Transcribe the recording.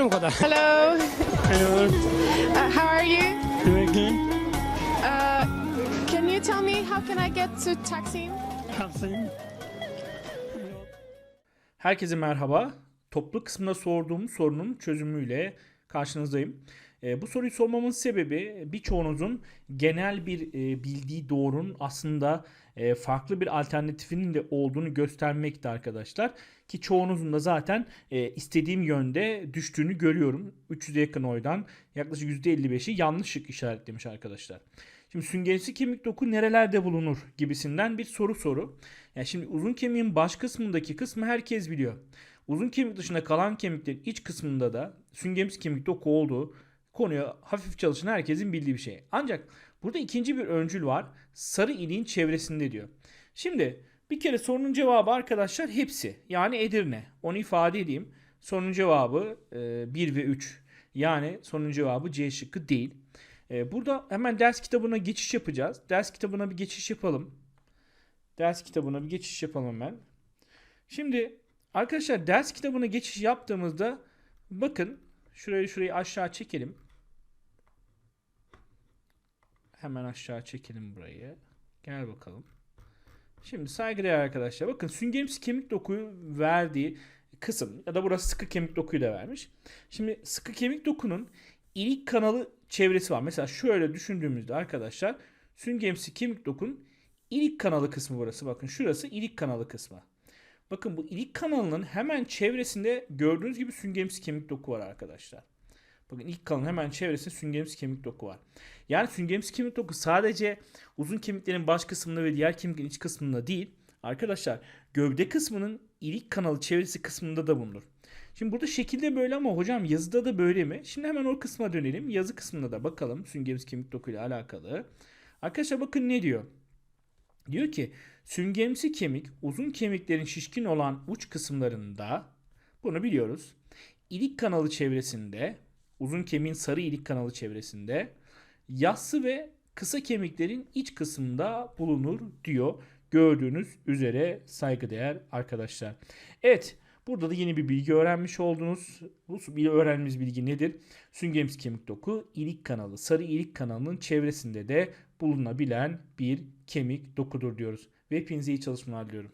Hello. Hello. Uh, how are you? Doing good. Uh, can you tell me how can I get to Taksim? Taksim. Herkese merhaba. Toplu kısmında sorduğum sorunun çözümüyle karşınızdayım. E, bu soruyu sormamın sebebi birçoğunuzun genel bir e, bildiği doğrunun aslında e, farklı bir alternatifinin de olduğunu göstermekti arkadaşlar. Ki çoğunuzun da zaten e, istediğim yönde düştüğünü görüyorum. 300'e yakın oydan yaklaşık %55'i yanlışlık işaretlemiş arkadaşlar. Şimdi süngerisi kemik doku nerelerde bulunur gibisinden bir soru soru. Yani şimdi uzun kemiğin baş kısmındaki kısmı herkes biliyor. Uzun kemik dışında kalan kemiklerin iç kısmında da süngerimiz kemik doku olduğu konuya hafif çalışan herkesin bildiği bir şey. Ancak burada ikinci bir öncül var. Sarı iliğin çevresinde diyor. Şimdi bir kere sorunun cevabı arkadaşlar hepsi. Yani Edirne. Onu ifade edeyim. Sorunun cevabı 1 ve 3. Yani sorunun cevabı C şıkkı değil. E, burada hemen ders kitabına geçiş yapacağız. Ders kitabına bir geçiş yapalım. Ders kitabına bir geçiş yapalım hemen. Şimdi arkadaşlar ders kitabına geçiş yaptığımızda bakın şurayı şurayı aşağı çekelim. Hemen aşağı çekelim burayı. Gel bakalım. Şimdi saygıdeğer arkadaşlar bakın süngerimsi kemik dokuyu verdiği kısım ya da burası sıkı kemik dokuyu da vermiş. Şimdi sıkı kemik dokunun ilik kanalı çevresi var. Mesela şöyle düşündüğümüzde arkadaşlar süngerimsi kemik dokun ilik kanalı kısmı burası. Bakın şurası ilik kanalı kısmı. Bakın bu ilik kanalının hemen çevresinde gördüğünüz gibi süngerimsi kemik doku var arkadaşlar. Bakın ilk kanalın hemen çevresinde süngerimsi kemik doku var. Yani süngerimsi kemik doku sadece uzun kemiklerin baş kısmında ve diğer kemiklerin iç kısmında değil. Arkadaşlar gövde kısmının ilik kanalı çevresi kısmında da bulunur. Şimdi burada şekilde böyle ama hocam yazıda da böyle mi? Şimdi hemen o kısma dönelim. Yazı kısmında da bakalım süngerimsi kemik dokuyla alakalı. Arkadaşlar bakın ne diyor? Diyor ki süngerimsi kemik uzun kemiklerin şişkin olan uç kısımlarında bunu biliyoruz. İlik kanalı çevresinde uzun kemiğin sarı ilik kanalı çevresinde yassı ve kısa kemiklerin iç kısmında bulunur diyor. Gördüğünüz üzere saygıdeğer arkadaşlar. Evet burada da yeni bir bilgi öğrenmiş oldunuz. Bu bir öğrendiğimiz bilgi nedir? Süngerimsi kemik doku ilik kanalı sarı ilik kanalının çevresinde de bulunabilen bir kemik dokudur diyoruz. Ve hepinize iyi çalışmalar diliyorum.